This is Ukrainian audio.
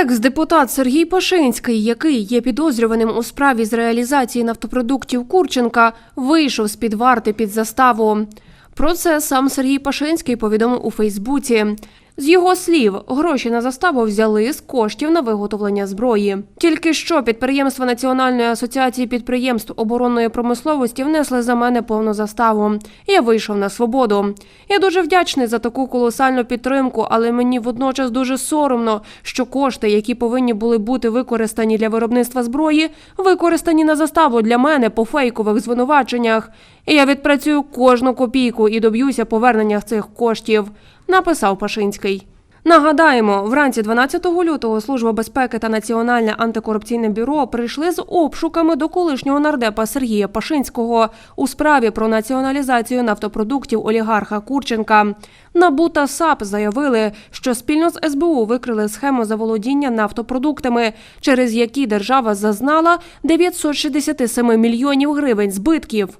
Екс-депутат Сергій Пашинський, який є підозрюваним у справі з реалізації нафтопродуктів Курченка, вийшов з під варти під заставу. Про це сам Сергій Пашинський повідомив у Фейсбуці. З його слів, гроші на заставу взяли з коштів на виготовлення зброї. Тільки що підприємства Національної асоціації підприємств оборонної промисловості внесли за мене повну заставу. Я вийшов на свободу. Я дуже вдячний за таку колосальну підтримку, але мені водночас дуже соромно, що кошти, які повинні були бути використані для виробництва зброї, використані на заставу для мене по фейкових звинуваченнях. Я відпрацюю кожну копійку і доб'юся повернення цих коштів, написав Пашинський. Нагадаємо, вранці 12 лютого Служба безпеки та Національне антикорупційне бюро прийшли з обшуками до колишнього нардепа Сергія Пашинського у справі про націоналізацію нафтопродуктів олігарха Курченка. НАБУ та САП заявили, що спільно з СБУ викрили схему заволодіння нафтопродуктами, через які держава зазнала 967 мільйонів гривень збитків.